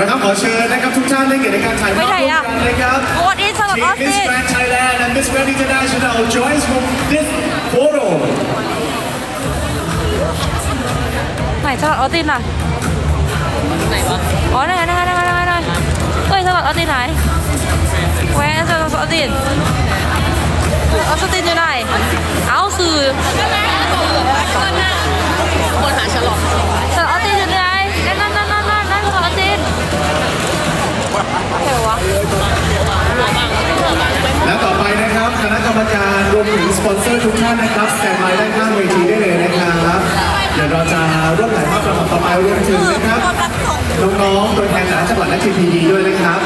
ตินเอาละครับขอเชิญนะครับทุกท่านได้เกียรติในการถ่ายภาพไม่ร่วไหนมอะกันนะครับ What is สลับออส Miss ติน Grand Thailand and Miss Grand International joins from this photo ไหนสลับออสตินอะไหนวะอ๋อนั่นไงนั่นไงนั่นไงนั่นไงนั่นไงเฮ้ยสลับออสตินไหนแหวนสลับออสตินออสตินอยู่ไหนเอาสื่อคนหาฉลองส ทุกท่านนะครับสแตนบายด้านข้างเวทีได้เลยนะครับ เดี๋ยวเราจะร่วมถ่ายภาพลำดับต่อไปรวมถึงนะครับน้องๆตัวแทนจากจังหวัดและ TPD ด้วยนะครับ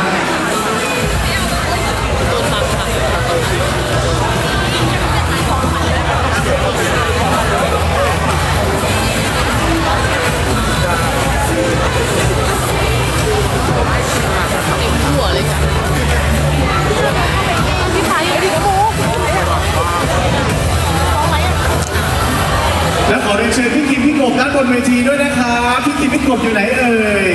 นเวทีด้วยนะครับพี่กิมพี่กบอยู่ไหนเอ่ย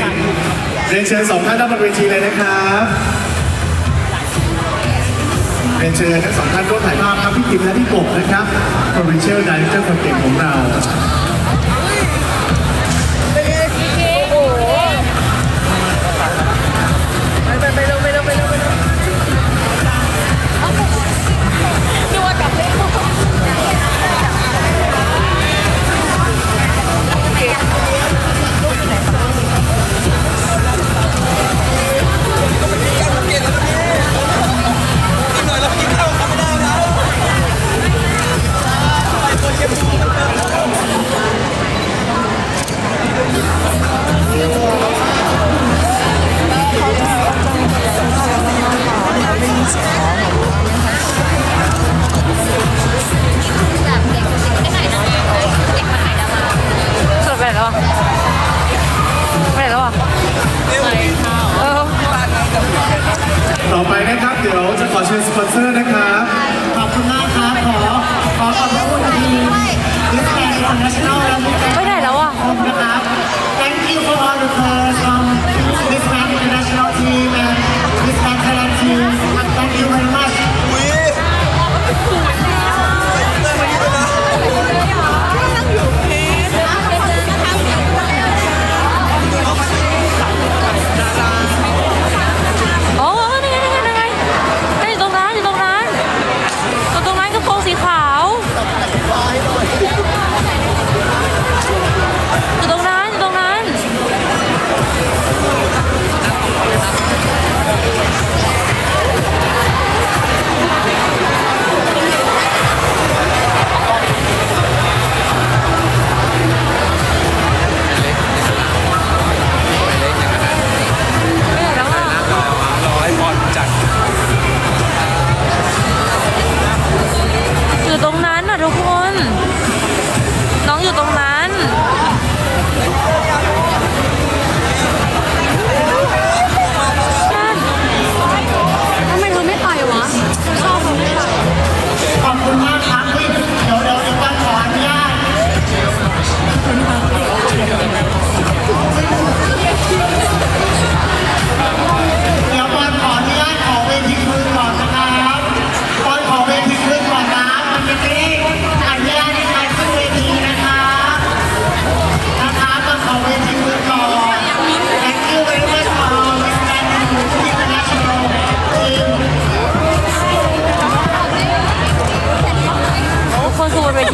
เรียนเชิญสองท่านด้านบนเวทีเลยนะครับเรียนเชิญทั้งสองท่านร่วมถ่ายภาพครับพี่กิมและพี่กบนะครับ Provincial Director คนเก่งของเรา ไปนะครับเดี๋ย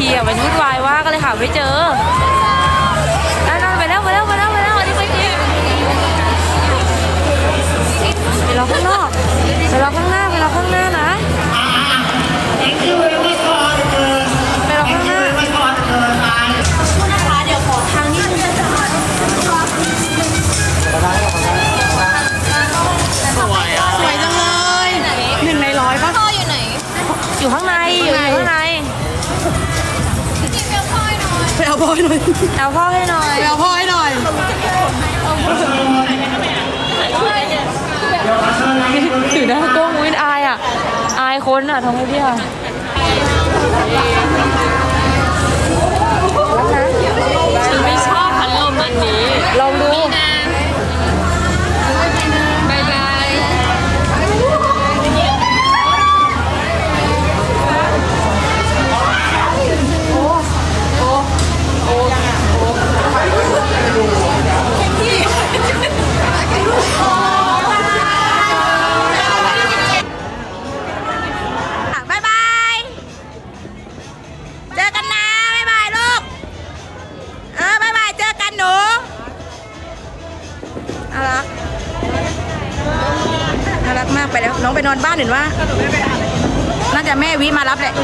ทีอะมันวุ่นวายว่าก็เลยหาไม่เจอนั่นๆไปแล้วไปแล้วไปแล้วไปแล้วอันนี้ไปจริงไปรอข้างนอกไปรอข้างหน้า อาพ่อให้หน่อยเอาพ่อให้หน่อยไปเอาพ่อให้หน่อยถือหน้ากล้องวินอายอะ อายคนอะทำไงดีอะ ไปแล้วน้องไปนอนบ้านเห็นว่า น่าจะแม่วิมารับแหละ